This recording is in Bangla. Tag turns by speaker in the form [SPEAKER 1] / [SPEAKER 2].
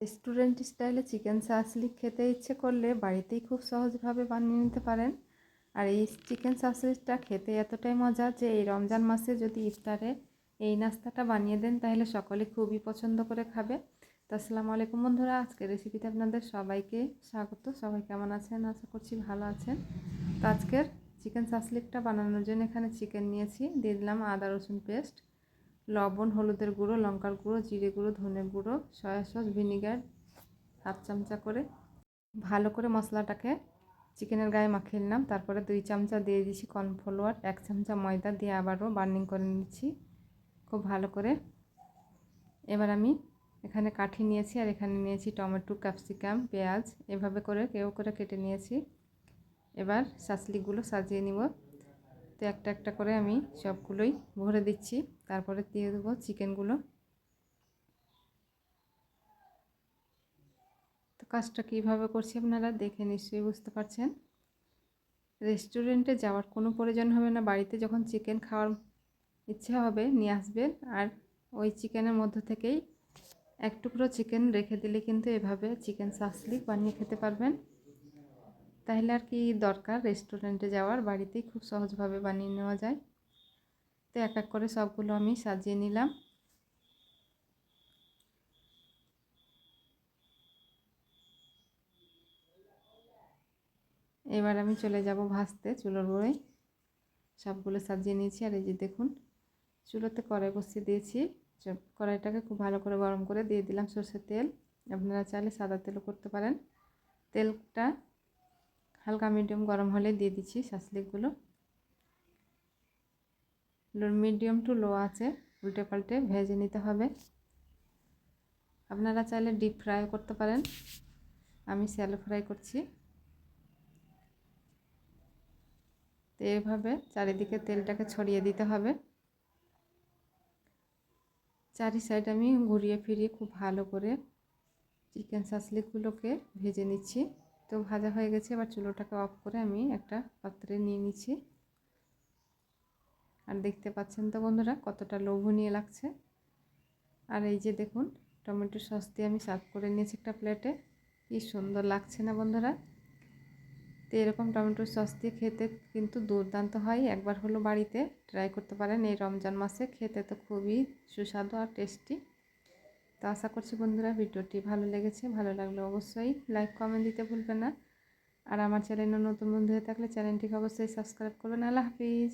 [SPEAKER 1] রেস্টুরেন্ট স্টাইলে চিকেন সাসলিক খেতে ইচ্ছে করলে বাড়িতেই খুব সহজভাবে বানিয়ে নিতে পারেন। আর এই চিকেন সাসলিকটা খেতে এতটাই মজা যে এই রমজান মাসে যদি ইফতারে এই নাস্তাটা বানিয়ে দেন, তাহলে সকলে খুবই পছন্দ করে খাবে। তো আসসালামু আলাইকুম বন্ধুরা, আজকের রেসিপিতে আপনাদের সবাইকে স্বাগত। সবাই কেমন আছেন? আশা করছি ভালো আছেন। তো আজকের চিকেন সাসলিকটা বানানোর জন্য এখানে চিকেন নিয়েছি। দিয়ে দিলাম আদা রসুন পেস্ট। লবণ, হলুদের গুঁড়ো, লঙ্কার গুঁড়ো, জিরে গুঁড়ো ধনে গুঁড়ো, সয়া সস, ভিনিগার হাফ চামচা করে। ভালো করে মশলাটাকে চিকেনের গায়ে মাখিয়ে নিলাম। তারপরে দুই চামচা দিয়ে দিয়েছি কর্নফ্লাওয়ার, এক চামচা ময়দা দিয়ে আবারও বার্নিং করে নিচ্ছি। খুব ভালো করে। এবার আমি এখানে কাঠি নিয়েছি আর এখানে নিয়েছি টমেটো, ক্যাপসিকাম, পেঁয়াজ। এভাবে করে কেউ করে কেটে নিয়েছি। এবার শাসলিগুলো সাজিয়ে নিব। তো একটা একটা করে আমি সবগুলোই ভরে দিচ্ছি। তারপরে দিয়ে দেবো চিকেনগুলো। তো কাজটা কীভাবে করছি আপনারা দেখে নিশ্চয়ই বুঝতে পারছেন। রেস্টুরেন্টে যাওয়ার কোনো প্রয়োজন হবে না। বাড়িতে যখন চিকেন খাওয়ার ইচ্ছে হবে নিয়ে আসবেন। আর ওই চিকেনের মধ্যে থেকেই এক টুকরো চিকেন রেখে দিলে কিন্তু এভাবে চিকেন সাসলিক বানিয়ে খেতে পারবেন। তাহলে আর কি দরকার রেস্টুরেন্টে যাওয়ার। বাড়িতেই খুব সহজভাবে বানিয়ে নেওয়া যায়। তো এক এক করে সবগুলো আমি সাজিয়ে নিলাম। এবার আমি চলে যাব ভাজতে চুলোর গোড়ায়। সবগুলো সাজিয়ে নিয়েছি, আর এই যে দেখুন, চুলোতে কড়াই বসিয়ে দিয়েছি। কড়াইটাকে খুব ভালো করে গরম করে দিয়ে দিলাম সর্ষের তেল। আপনারা চাইলে সাদা তেলও করতে পারেন। তেলটা হালকা মিডিয়াম গরম হলে দিয়ে দিচ্ছি শাসলিকগুলো মিডিয়াম টু লো আছে উল্টে পাল্টে ভেজে নিতে হবে। আপনারা চাইলে ডিপ ফ্রাই করতে পারেন। আমি স্যালো ফ্রাই করছি। তো এইভাবে চারিদিকে তেলটাকে ছড়িয়ে দিতে হবে। চারি সাইড আমি ঘুরিয়ে ফিরিয়ে খুব ভালো করে চিকেন শাসলিকগুলোকে ভেজে নিচ্ছি। তো ভাজা হয়ে গেছে। এবার চুলোটাকে অফ করে আমি একটা পাত্রে নিয়ে নিচ্ছি। আর দেখতে পাচ্ছেন তো বন্ধুরা, কতটা লোভনীয় লাগছে। আর এই যে দেখুন, টমেটো সস দিয়ে আমি সার্ভ করে নিয়েছি একটা প্লেটে। কি সুন্দর লাগছে না বন্ধুরা। তো এরকম টমেটো সস দিয়ে খেতে কিন্তু দুর্দান্ত হয়। একবার হলো বাড়িতে ট্রাই করতে পারেন। এই রমজান মাসে খেতে তো খুবই সুস্বাদু আর টেস্টি তো আশা করছি বন্ধুরা ভিডিওটি ভালো লেগেছে, ভালো লাগলে অবশ্যই লাইক কমেন্ট দিতে ভুলবেন না। আর আমার চ্যানেলে নতুন বন্ধু হয়ে থাকলে চ্যানেলটিকে অবশ্যই সাবস্ক্রাইব করবেন। আল্লাহ হাফিজ।